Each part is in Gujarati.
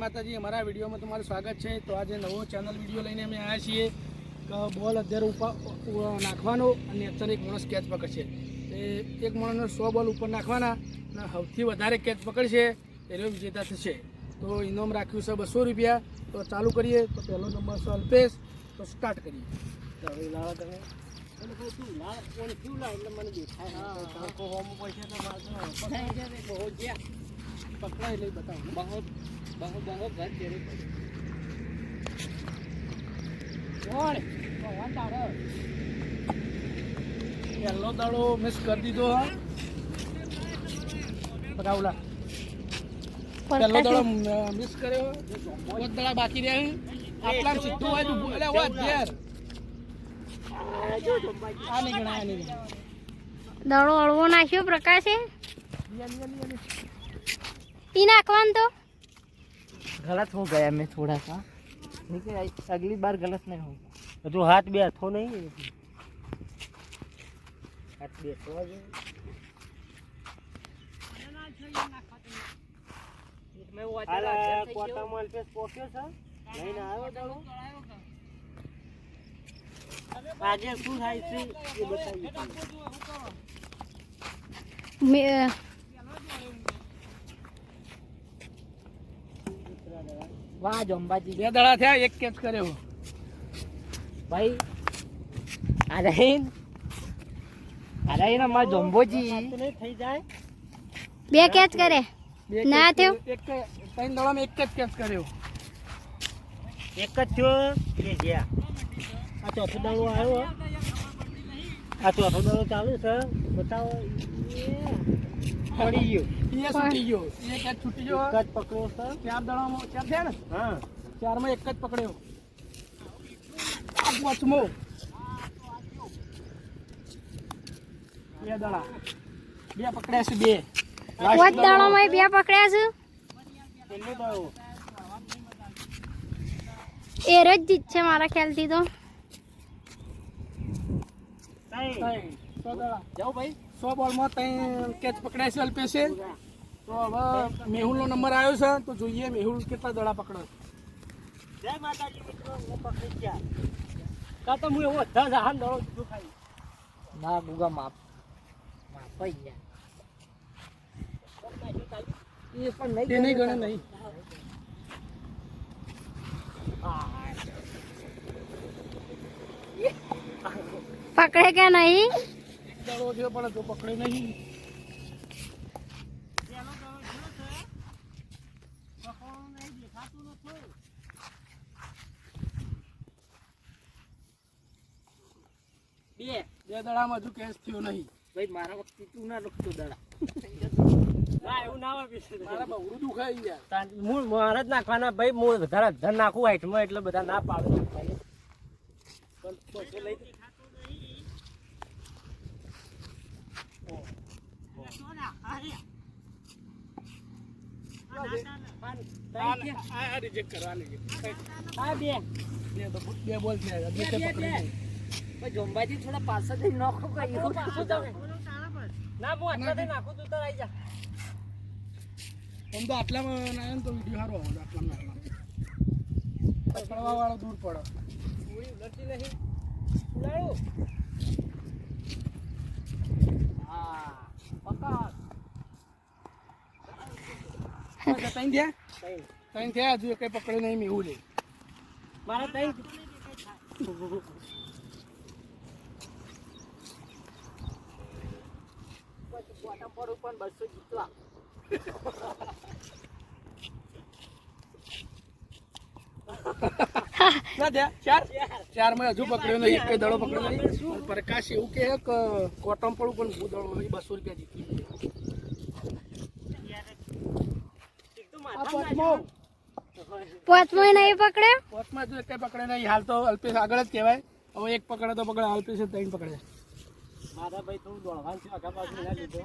માતાજી અમારા વિડીયોમાં તમારું સ્વાગત છે. તો આજે નવો ચેનલ વીડિયો લઈને અમે આવ્યા છીએ. બોલ અત્યારે ઉપર નાખવાનો અને અત્યારે એક માણસ કેચ પકડશે. એ એક માણસનો સો બોલ ઉપર નાખવાના અને સૌથી વધારે કેચ પકડશે એનો વિજેતા થશે. તો ઇનામ રાખ્યું છે બસો રૂપિયા. તો ચાલુ કરીએ. તો પહેલો નંબર છે અલ્પેશ. તો સ્ટાર્ટ કરીએ. તો હવે લાવો તમે. પકડાય. લઈ બતાવો. કોણ તારો પહેલો દાડો મિસ કરી દીધો હા? પકાવલા પહેલો દાડો મિસ કર્યો? પાંચ દાડા બાકી રહ્યા છે. સીધું વાજુ એટલે વાત ઘેર. આ નહીં ગણાય નહીં ગણાય અળવો નાખ્યો પ્રકાશે. નાખવાનું તો. गलत हो गया मैं थोड़ा सा लेकिन अगली बार गलत नहीं होगा जो हाथ भी हथो नहीं हाथ भी हथो આજે શું થાય છે એ બતાવીએ મે- વાહ જંબાજી. બે દડા થયા એક કેચ કર્યો. ભાઈ આ રહીન. આ રહીન અમારા જંબોજી. થઈ જાય બે કેચ કરે. ના થયો? એક ત્રણ દડામાં એક જ કેચ કર્યો. એક જ થયો? બે ગયા. આ ચોથો દડો આવ્યો. આ ચોથો દડો ચાલુ છે. બતાવો. એ. પડી ગયો. એ છૂટી ગયો. એ કેચ છૂટી ગયો. એક જ પકડ્યો સર ચાર દાડામાં ચાર થયા ને? હા. ચારમાં એક જ પકડ્યો. આ પાંચમો બે દાડા. બે પકડ્યા છે બે. પાંચ દાડો. બે પકડ્યા છે? કેટલો દાણો એ રોજ જીત છે મારા ખ્યાલથી તો. જાઓ ભાઈ. સો બોલમાં ત્રણ કેચ પકડ્યા છે અલ્પેશે. તો હવે મેહુલનો નંબર આવ્યો છે તો જોઈએ મેહુલ કેટલા દડા પકડે. જય માતાજી મિત્રો હું પકડી ગયા. કા તો હું એવો ધા જહાન દાડો દીધો ખાઈ. ના ગુગા માપ માપાઈ ગયા એ પણ એ નહીં ગણે નહીં. પકડે કે નહીં? એક દાડો થયો પણ તો પકડે નહીં. બે. બે દાડામાં હજુ કેસ થયો નહીં. ભાઈ મારા વખતે તું ના લખતો દડા. મારા જ નાખવાના ભાઈ મૂળ વધારે ધન નાખું હાઈટમાં એટલે બધા ના પાડે નાખવાની. પણ પછી લઈ આ રિજેક્ટ કરવાની આ બે. બે બોલ થયા બે તે પકડે નહીં ભાઈ જોંબાજી થોડા પાછા થઈ નાખો ના હું આટલાથી નાખું તું તો આવી જા. આમ તો આટલામાં ના તો વીડિયો સારો આવે આટલામાં ના આવે. વાળો દૂર પડે. પૂરી ઉલટતી નહીં. હા પકડ. ત્રણ થયા? ત્રણ થયા, હજુ કઈ પકડે નહીં મેહુલ લે મારા ના ચાર? માં હજુ પકડ્યો નહીં કઈ દડો પકડ્યો પ્રકાશ એવું કે કોટમ પડું પણ હું બસો રૂપિયા જીતી. પાંચમો નહીં પકડે? પાંચમાં જો કઈ પકડે નહીં. હાલ તો અલ્પેશ આગળ જ કહેવાય. હવે એક પકડે તો પકડે અલ્પેશ ત્રણ પકડે. મારા ભાઈ થોડું દોડવાનું છે આગા પાછું ના લીધો.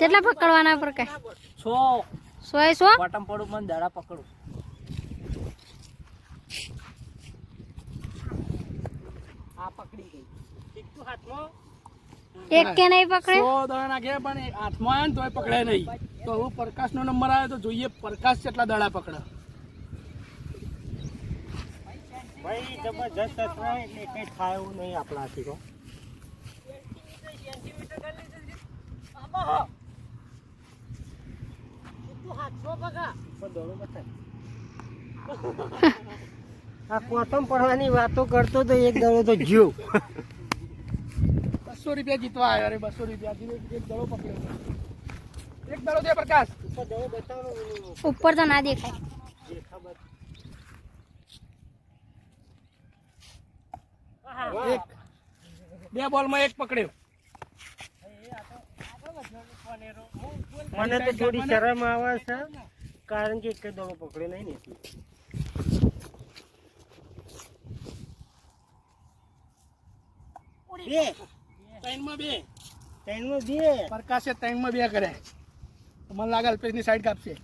કેટલા પકડવાના પ્રકાશ છો સો. એ સો? બોટમ પડું મને દાડા પકડું. આ પકડી ગઈ. હાથમાં. એક કે નહીં પકડે? સો દડા નાખ્યા પણ હાથમાં આવે ને તોય પકડે નહીં. તો પ્રકાશ પ્રકાશનો નંબર આવે તો જોઈએ પ્રકાશ કેટલા દડા પકડે. ભાઈ જબરજસ્ત અથડાય એટલે કઈ થાય એવું નહીં આપણાથી તો આ કોથમ પડવાની વાતો કરતો તો એક દડો તો જ્યો. બસો રૂપિયા જીતવા આવ્યો અરે બસો રૂપિયા. એક દડો પકડ્યો એક દડો દે પ્રકાશ. ઉપર તો ના દેખાય. એક. બે બોલમાં એક પકડ્યો. મને તો થોડી શરમ આવે છે કારણ કે એક દડો પકડ્યો નહીં ને. બે. ત્રણમાં બે. ત્રણમાં બે? પ્રકાશે ત્રણમાં બે કરે. મને લાગે અલ્પેશની સાઈડ કાપશે.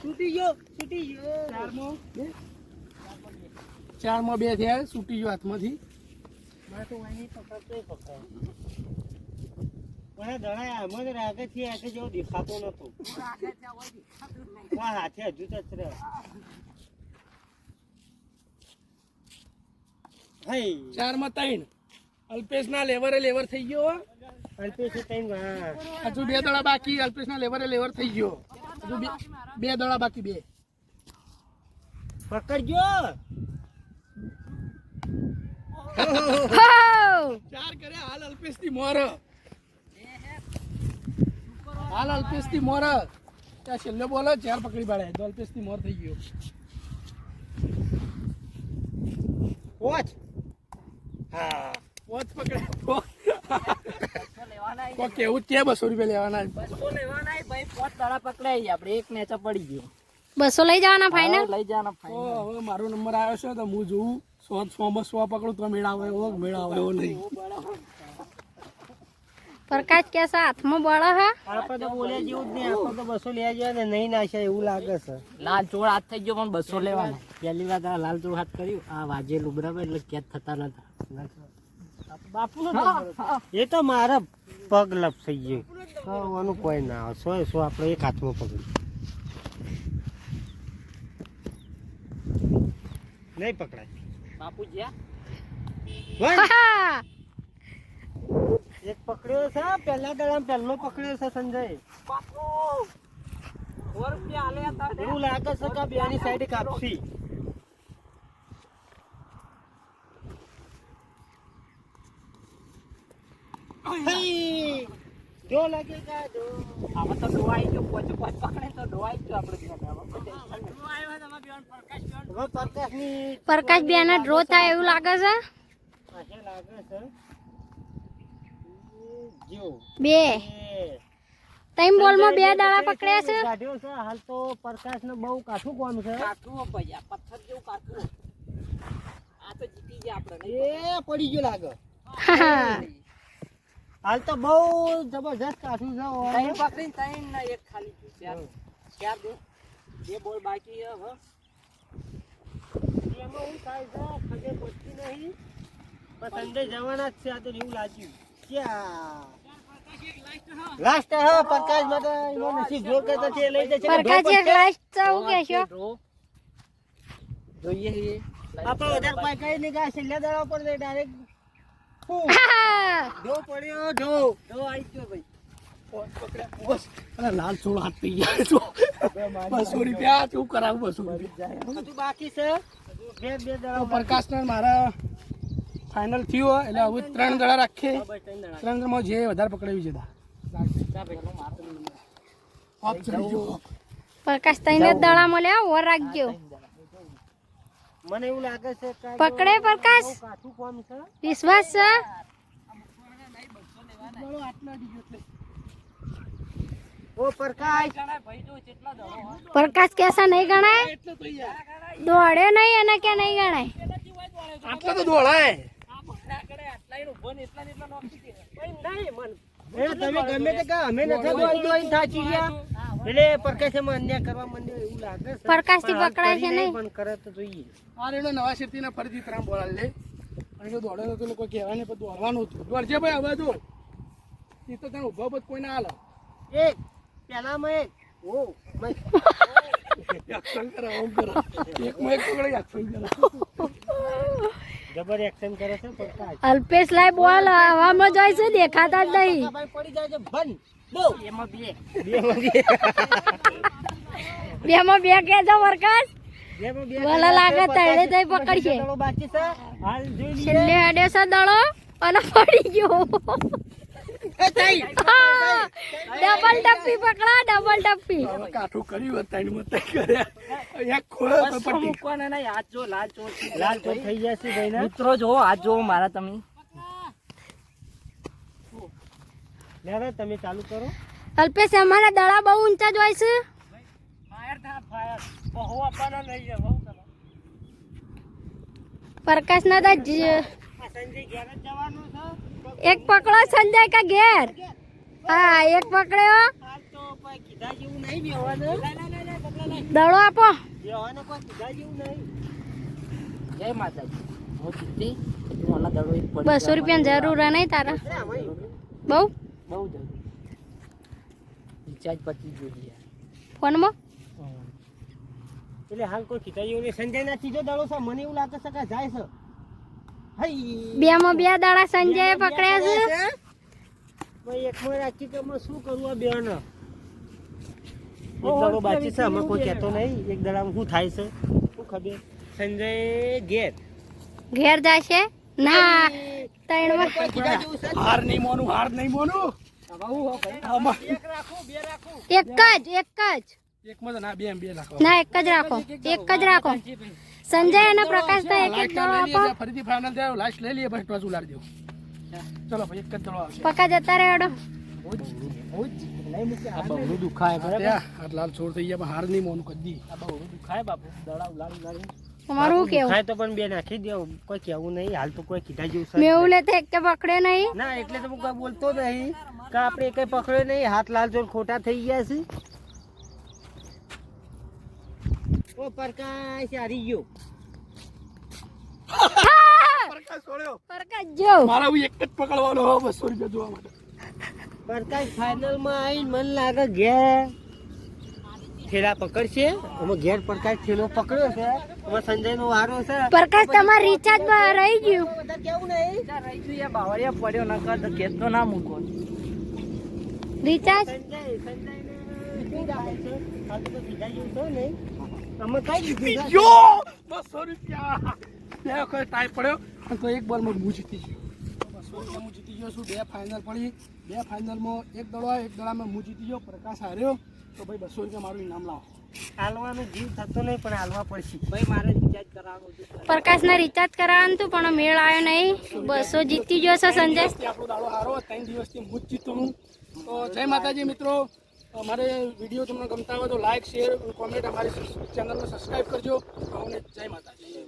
છૂટી ગયો છૂટી ગયો. ચારમાં. બે? ચારમાં બે થયા છૂટી ગયો હાથમાંથી. મને તો. મને જ રાખે છે આખે જેવો દેખાતો નતો. હાથે હજુ તો જ રહ્યો. હઈ, ચારમાં ત્રણ. અલ્પેશના લેવરે લેવર થઈ ગયો અલ્પેશ અલ્પેશે. હજુ બે દડા બાકી અલ્પેશના લેવરે લેવર થઈ ગયો. હજુ બે દડા બાકી બે. પકડજો. ગયો ચાર કરે હાલ અલ્પેશથી મોર. હાલ અલ્પેશથી મોર. ત્યાં છેલ્લો બોલો ચાર પકડી પાડે. તો અલ્પેશથી મોર થઈ ગયો. વોચ હા પોચ પકડે. કેવું છે બસો રૂપિયા લેવાના બસો લઈ જવાના ફાઈનલ તો હવે મારો નંબર આવ્યો છે તો હું જોઉં. સો સો માં સો પકડું તો મેળાવે એવો મેળ આવે એવો નહીં. પ્રકાશ કેસા હાથમાં બળ હા? આપણે તો બોલ્યા જેવું જ નહીં આપણે તો બસો લેવા જેવા ને નહીં નાખ્યા એવું લાગે છે. લાલ ચોળ હાથ થઈ ગયો પણ બસો લેવાના. પહેલી વાર લાલ ચોળ હાથ કર્યું. આ વાજે લુબરાવે એટલે કેદ થતા નતા. એ તો મારા પગ લપસાઈ ગયો. કહેવાનું કોઈ ના આવે સો સો આપણે એક હાથમાં પકડી નહીં પકડાય. બાપુ જ્યાં? એક પકડ્યો છે પહેલા દડામાં પહેલો પકડ્યો છે સંજય. એવું લાગે છે કે સાઈડ કાપસી જો લાગેગા જો આમાં તો ડોવાઈ ગયો પોચ પોચ પકડે તો ડોવાઈ ગયો આપણે પ્રકાશ બેન ડ્રો થાય એવું લાગે છે? લાગે છે બે. એ બોલમાં બે દાડા પકડ્યા છે? કાઢ્યો છે હાલ તો પ્રકાશ ને બહુ કાઠું કોમ છે કાઠું પૈયા પથ્થર જેવું કાઠું આ તો જીતી ગયા આપણે એ પડી ગયો લાગે. હાલ તો બહુ જબરજસ્ત કાઠું છે ત્રણ પકડીને ત્રણ ને એક ખાલી ચાર ચાર બે બે બોલ બાકી છે હવે એમાં હું થાય છે ખગે પહોંચતી નહીં. પણ સંડે જવાના જ છે આ તો એવું લાગ્યું. ક્યાં? લાસ્ટ હા પ્રકાશ માટે એનો નસીબ જોર કરતો છે લઈ જશે. પ્રકાશ એક લાસ્ટ તો હું કે છો જોઈએ આપણે વધારે કોઈ કઈ નહીં ગયા છેલ્લા દાડા પર ડાયરેક્ટ ઢો પડ્યો જો. જો આવી ગયો ભાઈ. લાલ ચોળ હાથ થઈ ગયા છો. બસો રૂપિયા શું કરાવું બસો રૂપિયા બાકી છે? બે બે તો દાડા મારા ફાઇનલ થયું એટલે હવે ત્રણ દડા રાખીએ. ત્રણ દડામાં જે વધારે પકડાવી ગયો પ્રકાશ જ દડા મળ્યા ઓર રાખજો. મને એવું લાગે છે કે પકડે પ્રકાશ. કાઠું કામ છે. વિશ્વાસ છે? ઓ પ્રકાશ. પ્રકાશ કેસા નહીં ગણાય? એટલે તો યાર દોડે નહીં અને કે નહીં ગણાય? આટલા તો દોડાય. એ તમે ગમે તે અમે નથી દોડી. દોડીને થાકી ગયા. એટલે પ્રકાશમાં અન્યાય કરવા માંડ્યો એવું લાગે છે પ્રકાશથી પણ પકડાય છે નહીં. પણ કરે તો જોઈએ. આ રેડો નવા શેતીને ફરીથી ત્રણ બોલાવી લે. અને જો દોડે તો લોકો કહેવાય ને પણ દોડવાનું હતું. દોડજે ભાઈ હવે જો એ તો તને ઊભા બધ કોઈ ના હાલે. એક પેલામાં એક. ઓ મય. એક્શન કરે આમ કરે. એક પકડે એક્શન કરે. જબર એક્શન કરે છે પ્રકાશ. અલ્પેશ લાય બોલ હવામાં જાય છે દેખાતા જ નહીં. પડી જાય છે એમાં બે. બે. માં બે કે લાગે તળે તઈ પકડશે. છેલ્લે હડે છે દડો અને પડી ગયો. એ થઈ હા, ડબલ ટપ્પી પકડા ડબલ ટપ્પી. કાઠું કર્યું ત્રણ મત કર્યા એક ખોયો તો પટી મૂકવાના નહીં હાથ જો લાલ ચોર લાલ ચોર થઈ જશે ભાઈ મિત્રો જો હાથ જો મારા તમે. લેવે તમે ચાલુ કરો. અલ્પેશ અમારા દડા બહુ ઊંચા જ હોય છે. ફાયર થા ફાયર. બહુ આપવાના નહીં છે બહુ કરો પ્રકાશ ના તો સંજય ઘેર જવાનું છે. એક પકડો સંજય કા ઘેર? હા એક પકડ્યો હાલ તો કોઈ કીધા જેવું નહીં બેહવાનું. દડો આપો. બેહવાનું કોઈ કીધા જેવું નહીં. જય માતાજી. હું જીતી હું આના દડો એક પડી બસો રૂપિયા જરૂર નહીં તારા. બહુ? બહુ જરૂરી. રિચાર્જ પતી જોઈએ. ફોનમાં? એટલે હાલ કોઈ કીધા જેવું સંજય ના ચીજો દાડો છે મને એવું લાગે છે કે જાય છે. બે માં બે દાડા સંજયે પકડ્યા છે ભાઈ એક માં રાખી તો અમે શું કરવું આ બેન? એક દડો બાકી છે અમે કોઈ કહેતો નહીં. એક દાડા શું થાય છે? શું ખબર? સંજય ઘેર. ઘેર જશે ના. હાર નહીં મોનું હાર નહીં મોનું. એક રાખું બે રાખું. એક જ એક જ. ના બે બે નાખો ના એક જ રાખો એક જ રાખો. સંજય અને પ્રકાશ તો એક એક દડો આપો. ફરીથી ફાઇનલ થાય લાસ્ટ લઈ લઈએ પછી ટોચ ઉલાડી દેવું. ચલો ભાઈ એક જ દડો આવશે. પકા જતા આ બહુ દુખાય લાલ છોડ થઈ ગયા હાર નહીં મોનું કદી. આ બહુ દુખાય બાપુ દડા ઉલાડી ઉલાડી. તમારું શું કેવું? ખાય તો પણ બે નાખી દેવું કોઈ કેવું નહીં હાલ તો કોઈ કીધા જેવું છે મેં એવું તો એક કે પકડે નહીં? ના એટલે તો હું કોઈ બોલતો નહીં કે આપણે એકે પકડ્યો નહીં હાથ લાલ જોર ખોટા થઈ ગયા છે. ઓ પ્રકાશ હારી ગયો. પ્રકાશ છોડ્યો પ્રકાશ જો. મારા હું એક જ પકડવાનો હો બસો રૂપિયા જોવા માટે. પ્રકાશ ફાઇનલમાં આવીને મન લાગે ઘેર ઠેલા પકડશે. અમે ઘેર પ્રકાશ થેલો પકડ્યો છે. અમે સંજય નો વારો છે. પ્રકાશ તમાર રિચાર્જ રહી ગયું. કેવું નહીં રહી જોઈએ બાવળિયા પડ્યો ન કર તો ખેત તો ના મૂકો રિચાર્જ સંજય સંજય ને શું જાય છે હાલ તો કોઈ કીધા જેવું નહીં અમે કઈ દીધું છે? યો રૂપિયા બે વખત ટાઈ પડ્યો? અને તો એક બોલમાં હું જીતી ગયો. બસો રૂપિયા હું જીતી ગયો છું. બે ફાઇનલ પડી. બે ફાઇનલમાં એક દડો એક દડામાં હું જીતી ગયો. પ્રકાશ હાર્યો. તો ભાઈ બસો રૂપિયા મારું ઇનામ લાવો. હાલવાનું જીવ થતો નહીં પણ હાલવા પડશે. ભાઈ મારે રિચાર્જ કરાવવાનું હતું. પ્રકાશને રિચાર્જ કરાવવાનું હતું પણ મેળ આવ્યો નહીં. બસો જીતી ગયો છે સંજય. આપણો દાડો હારો ત્રણ દિવસથી હું જ જીતું હું તો જય માતાજી મિત્રો. અમારે વીડિયો તમને ગમતા હોય તો લાઈક શેર કોમેન્ટ અમારી ચેનલને સબસ્ક્રાઈબ કરજો. અમને જય માતાજી.